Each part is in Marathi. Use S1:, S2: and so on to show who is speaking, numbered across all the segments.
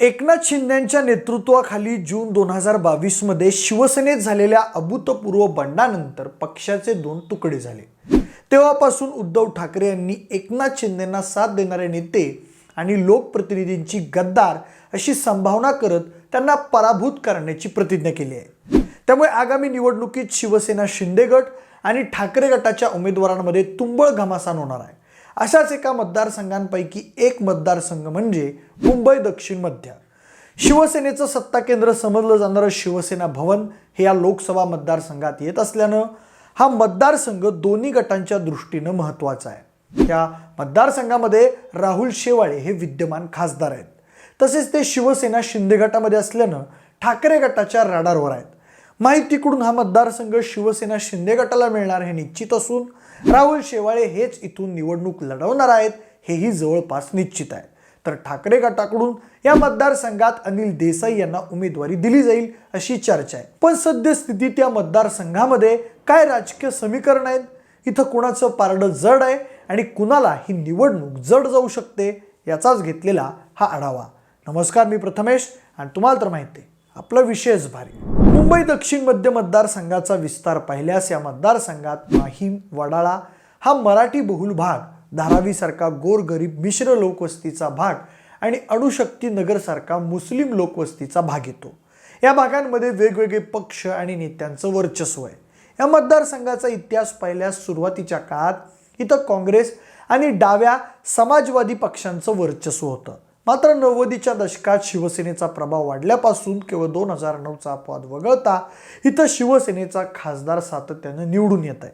S1: एकनाथ शिंदेच्या नेतृत्वाखाली जून दोन हजार बावीसमध्ये शिवसेनेत झालेल्या अभूतपूर्व बंडानंतर पक्षाचे दोन तुकडे झाले. तेव्हापासून उद्धव ठाकरे यांनी एकनाथ शिंदेंना साथ देणारे नेते आणि लोकप्रतिनिधींची गद्दार अशी संभावना करत त्यांना पराभूत करण्याची प्रतिज्ञा केली आहे. त्यामुळे आगामी निवडणुकीत शिवसेना शिंदे गट आणि ठाकरे गटाच्या उमेदवारांमध्ये तुंबळ घमासान होणार आहे. अशाच एका मतदारसंघांपैकी एक मतदारसंघ म्हणजे मुंबई दक्षिण मध्य. शिवसेनेचं सत्ता केंद्र समजलं जाणारं शिवसेना भवन हे या लोकसभा मतदारसंघात येत असल्यानं हा मतदारसंघ दोन्ही गटांच्या दृष्टीनं महत्त्वाचा आहे. त्या मतदारसंघामध्ये राहुल शेवाळे हे विद्यमान खासदार आहेत. तसेच ते शिवसेना शिंदे गटामध्ये असल्यानं ठाकरे गटाच्या राडारवर आहेत. माहितीकडून हा मतदारसंघ शिवसेना शिंदे गटाला मिळणार हे निश्चित असून राहुल शेवाळे हेच इथून निवडणूक लढवणार आहेत हेही जवळपास निश्चित आहे. तर ठाकरे गटाकडून या मतदारसंघात अनिल देसाई यांना उमेदवारी दिली जाईल अशी चर्चा आहे. पण सद्यस्थितीत या मतदारसंघामध्ये काय राजकीय समीकरण आहेत? इथं कुणाचं पारडं जड आहे आणि कुणाला ही निवडणूक जड जाऊ शकते याचाच घेतलेला हा आढावा. नमस्कार मी प्रथमेश आणि तुम्हाला तर माहिती आहे आपला विशेष भारी. मुंबई दक्षिण मध्य मतदारसंघाचा विस्तार पाहिल्यास या मतदारसंघात माहीम वडाळा हा मराठी बहुल भाग धारावीसारखा गोरगरीब मिश्र लोकवस्तीचा भाग आणि अणुशक्ती नगरसारखा मुस्लिम लोकवस्तीचा भाग येतो. या भागांमध्ये वेगवेगळे पक्ष आणि नेत्यांचं वर्चस्व आहे. या मतदारसंघाचा इतिहास पाहिल्यास सुरुवातीच्या काळात इथं काँग्रेस आणि डाव्या समाजवादी पक्षांचं वर्चस्व होतं. मात्र नव्वदीच्या दशकात शिवसेनेचा प्रभाव वाढल्यापासून केवळ दोन हजार नऊचा अपवाद वगळता इथं शिवसेनेचा खासदार सातत्यानं निवडून येत आहे.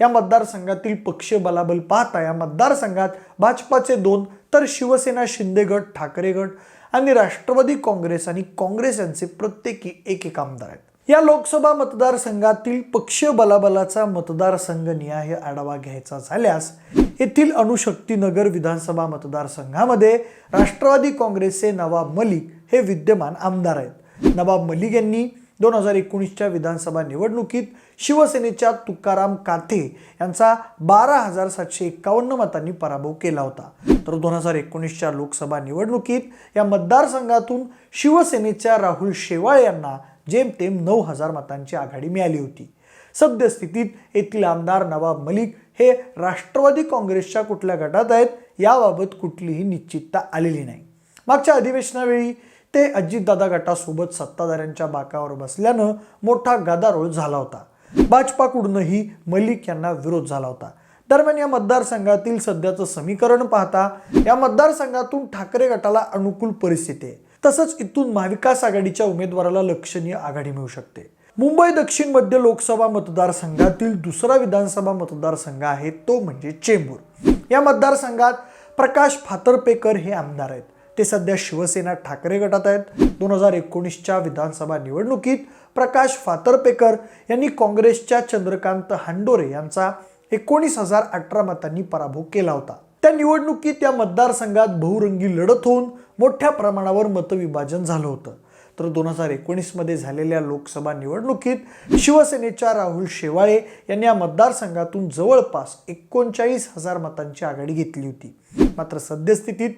S1: या मतदारसंघातील पक्ष बलाबल पाहता या मतदारसंघात भाजपाचे दोन तर शिवसेना शिंदे गट ठाकरे गट आणि राष्ट्रवादी काँग्रेस आणि काँग्रेस यांचे प्रत्येकी एक एक आमदार आहेत. या लोकसभा मतदारसंघातील पक्ष बलाबलाचा मतदारसंघ निहाय आढावा घ्यायचा झाल्यास येथील अणुशक्तीनगर विधानसभा मतदारसंघामध्ये राष्ट्रवादी काँग्रेसचे नवाब मलिक हे विद्यमान आमदार आहेत. नवाब मलिक यांनी दोन हजार एकोणीसच्या विधानसभा निवडणुकीत शिवसेनेच्या तुकाराम काथे यांचा बारा हजार सातशे एक्कावन्न मतांनी पराभव केला होता. तर दोन हजार एकोणीसच्या लोकसभा निवडणुकीत या मतदारसंघातून शिवसेनेच्या राहुल शेवाळे यांना जेमतेम नऊ हजार मतांची आघाडी मिळाली होती. सद्यस्थितीत येथील आमदार नवाब मलिक हे राष्ट्रवादी काँग्रेसच्या कुठल्या गटात आहेत याबाबत कुठलीही निश्चितता आलेली नाही. मागच्या अधिवेशनावेळी ते अजितदादा गटासोबत सत्ताधाऱ्यांच्या बाकावर बसल्यानं मोठा गदारोळ झाला होता. भाजपाकडूनही मलिक यांना विरोध झाला होता. दरम्यान या मतदारसंघातील सध्याचं समीकरण पाहता या मतदारसंघातून ठाकरे गटाला अनुकूल परिस्थिती आहे. तसंच इथून महाविकास आघाडीच्या उमेदवाराला लक्षणीय आघाडी मिळू शकते. मुंबई दक्षिण मध्य लोकसभा मतदारसंघातील दुसरा विधानसभा मतदारसंघ आहे तो म्हणजे चेंबूर. या मतदारसंघात प्रकाश फातर्पेकर हे आमदार आहेत. ते सध्या शिवसेना ठाकरे गटात आहेत. दोन हजार एकोणीसच्या विधानसभा निवडणुकीत प्रकाश फातर्पेकर यांनी काँग्रेसच्या चंद्रकांत हांडोरे यांचा एकोणीस हजार अठरा मतांनी पराभव केला होता. त्या निवडणुकीत या मतदारसंघात बहुरंगी लढत होऊन मोठ्या प्रमाणावर मतविभाजन झालं होतं. तर दोन हजार एकोणीसमध्ये झालेल्या लोकसभा निवडणुकीत शिवसेनेच्या राहुल शेवाळे यांनी या मतदारसंघातून जवळपास एकोणचाळीस हजार मतांची आघाडी घेतली होती. मात्र सद्यस्थितीत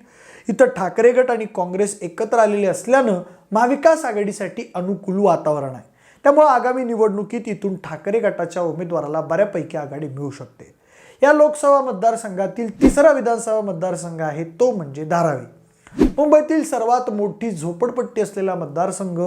S1: इथं ठाकरे गट आणि काँग्रेस एकत्र आलेले असल्यानं महाविकास आघाडीसाठी अनुकूल वातावरण आहे. त्यामुळे आगामी निवडणुकीत इथून ठाकरे गटाच्या उमेदवाराला बऱ्यापैकी आघाडी मिळू शकते. या लोकसभा मतदारसंघातील तिसरा विधानसभा मतदारसंघ आहे तो म्हणजे धारावी. मुंबईतील सर्वात मोठी झोपडपट्टी असलेला मतदारसंघ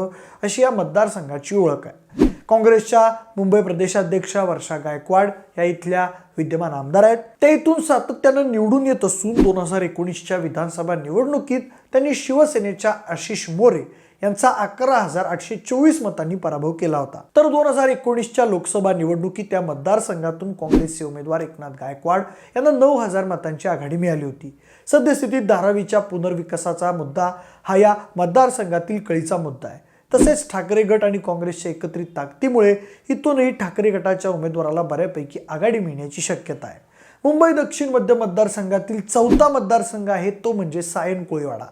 S1: अशी या मतदारसंघाची ओळख आहे. काँग्रेसच्या मुंबई प्रदेशाध्यक्षा वर्षा गायकवाड या इथल्या विद्यमान आमदार आहेत. त्या इथून सातत्यानं निवडून येत असून दोन हजार एकोणीसच्या विधानसभा निवडणुकीत त्यांनी शिवसेनेच्या आशिष मोरे यांचा अकरा हजार आठशे चोवीस मतांनी पराभव केला होता. तर दोन हजार एकोणीसच्या लोकसभा निवडणुकीत त्या मतदारसंघातून काँग्रेसचे उमेदवार एकनाथ गायकवाड यांना नऊ हजार मतांची आघाडी मिळाली होती. सद्यस्थितीत धारावीच्या पुनर्विकासाचा मुद्दा हा या मतदारसंघातील कळीचा मुद्दा आहे. तसेच ठाकरे गट आणि काँग्रेसच्या एकत्रित ताकदीमुळे इथूनही ठाकरे गटाच्या उमेदवाराला बऱ्यापैकी आघाडी मिळण्याची शक्यता आहे. मुंबई दक्षिण मध्य मतदारसंघातील चौथा मतदारसंघ आहे तो म्हणजे सायन कोळीवाडा.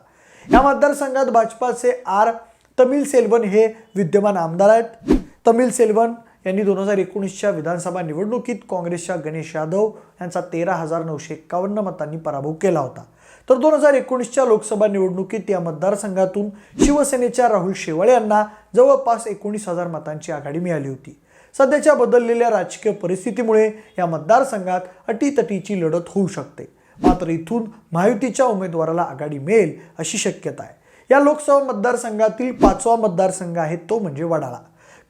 S1: या मतदारसंघात भाजपाचे आर तमिल सेल्वन हे विद्यमान आमदार आहेत. तमिल सेल्वन यांनी दोन हजार एकोणीसच्या विधानसभा निवडणुकीत काँग्रेसच्या गणेश यादव यांचा तेरा हजार नऊशे एक्कावन्न मतांनी पराभव केला होता. तर दोन हजार एकोणीसच्या लोकसभा निवडणुकीत या मतदारसंघातून शिवसेनेच्या राहुल शेवाळे यांना जवळपास एकोणीस हजार मतांची आघाडी मिळाली होती. सध्याच्या बदललेल्या राजकीय परिस्थितीमुळे या मतदारसंघात अटीतटीची लढत होऊ शकते. मात्र इथून महायुतीच्या उमेदवाराला आघाडी मिळेल अशी शक्यता आहे. या लोकसभा मतदारसंघातील पाचवा मतदारसंघ आहे तो म्हणजे वडाळा.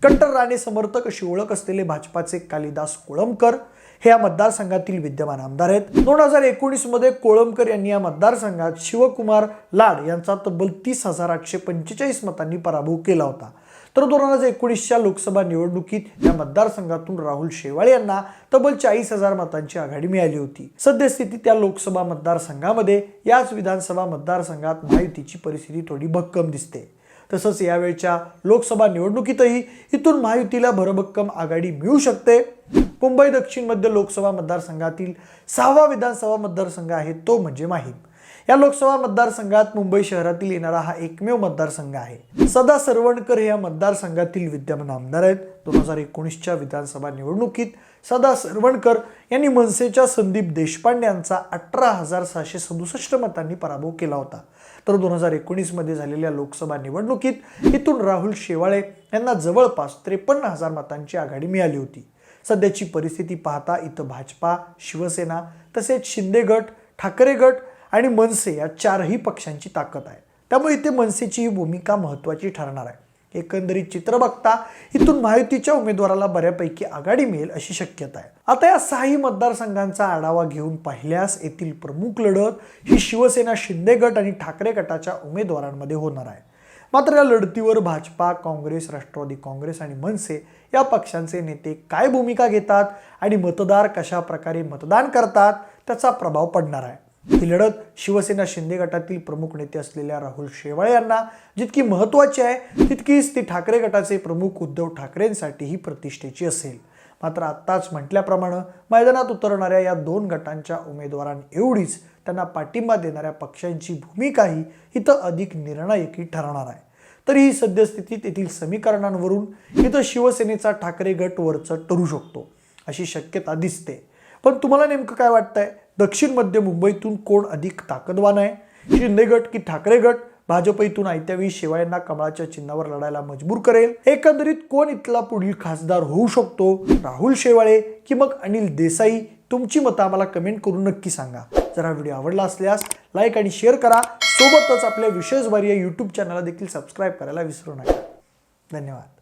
S1: कट्टर राणे समर्थक अशी ओळख असलेले भाजपाचे कालिदास कोळंबकर हे या मतदारसंघातील विद्यमान आमदार आहेत. दोन हजार एकोणीसमध्ये कोळंबकर यांनी या मतदारसंघात शिवकुमार लाड यांचा तब्बल तीस हजार आठशे पंचेचाळीस मतांनी पराभव केला होता. तर दोन हजार एकोणीसच्या लोकसभा निवडणुकीत या मतदारसंघातून राहुल शेवाळे यांना तब्बल चाळीस हजार मतांची आघाडी मिळाली होती. सद्यस्थितीत त्या लोकसभा मतदारसंघामध्ये याच विधानसभा मतदारसंघात महायुतीची परिस्थिती थोडी भक्कम दिसते. तसंच यावेळच्या लोकसभा निवडणुकीतही इथून महायुतीला भरभक्कम आघाडी मिळू शकते. मुंबई दक्षिण मध्य लोकसभा मतदारसंघातील सहावा विधानसभा मतदारसंघ आहे तो म्हणजे माहीम. या लोकसभा मतदारसंघात मुंबई शहरातील येणारा हा एकमेव मतदारसंघ आहे. सदा सरवणकर हे या मतदारसंघातील विद्यमान आमदार आहेत. दोन हजार एकोणीसच्या विधानसभा निवडणुकीत सदा सरवणकर यांनी मनसेच्या संदीप देशपांडे यांचा अठरा हजार सहाशे सदुसष्ट मतांनी पराभव केला होता. तर दोन हजार एकोणीसमध्ये झालेल्या लोकसभा निवडणुकीत इथून राहुल शेवाळे यांना जवळपास त्रेपन्न हजार मतांची आघाडी मिळाली होती. सध्याची परिस्थिती पाहता इथं भाजपा शिवसेना तसेच शिंदे गट ठाकरे गट आणि मनसे या चारही पक्षांची ताकद आहे. त्यामुळे इथे मनसेची ही भूमिका महत्त्वाची ठरणार आहे. एकंदरीत चित्र बघता इथून महायुतीच्या उमेदवाराला बऱ्यापैकी आघाडी मिळेल अशी शक्यता आहे. आता या सहाही मतदारसंघांचा आढावा घेऊन पाहिल्यास येथील प्रमुख लढत ही शिवसेना शिंदे गट आणि ठाकरे गटाच्या उमेदवारांमध्ये होणार आहे. मात्र या लढतीवर भाजपा काँग्रेस राष्ट्रवादी काँग्रेस आणि मनसे या पक्षांचे नेते काय भूमिका घेतात आणि मतदार कशा प्रकारे मतदान करतात त्याचा प्रभाव पडणार आहे. ही लढत शिवसेना शिंदे गटातील प्रमुख नेते असलेल्या राहुल शेवाळे यांना जितकी महत्त्वाची आहे तितकीच ती ठाकरे गटाचे प्रमुख उद्धव ठाकरेंसाठीही प्रतिष्ठेची असेल. मात्र आत्ताच म्हटल्याप्रमाणे मैदानात उतरणाऱ्या या दोन गटांच्या उमेदवारांएवढीच त्यांना पाठिंबा देणाऱ्या पक्षांची भूमिकाही इथं अधिक निर्णायकी ठरणार आहे. तरी ही सद्यस्थितीत येथील समीकरणांवरून इथं शिवसेनेचा ठाकरे गट वरचं ठरू शकतो अशी शक्यता दिसते. पण तुम्हाला नेमकं काय वाटतंय? दक्षिण मध्य मुंबईतून कोण अधिक ताकदवान आहे? शिंदे गट की ठाकरे गट? भाजप इथून आयत्यावेळी शेवाळ्यांना कमळाच्या चिन्हावर लढायला मजबूर करेल. एकंदरीत कोण इथला पुढील खासदार होऊ शकतो? राहुल शेवाळे की मग अनिल देसाई? तुमची मतं आम्हाला कमेंट करून नक्की सांगा. जर हा व्हिडिओ आवडला असल्यास लाईक आणि शेअर करा. सोबतच आपल्या विशेष या यूट्यूब चॅनलला देखील सबस्क्राईब करायला विसरू नका. धन्यवाद.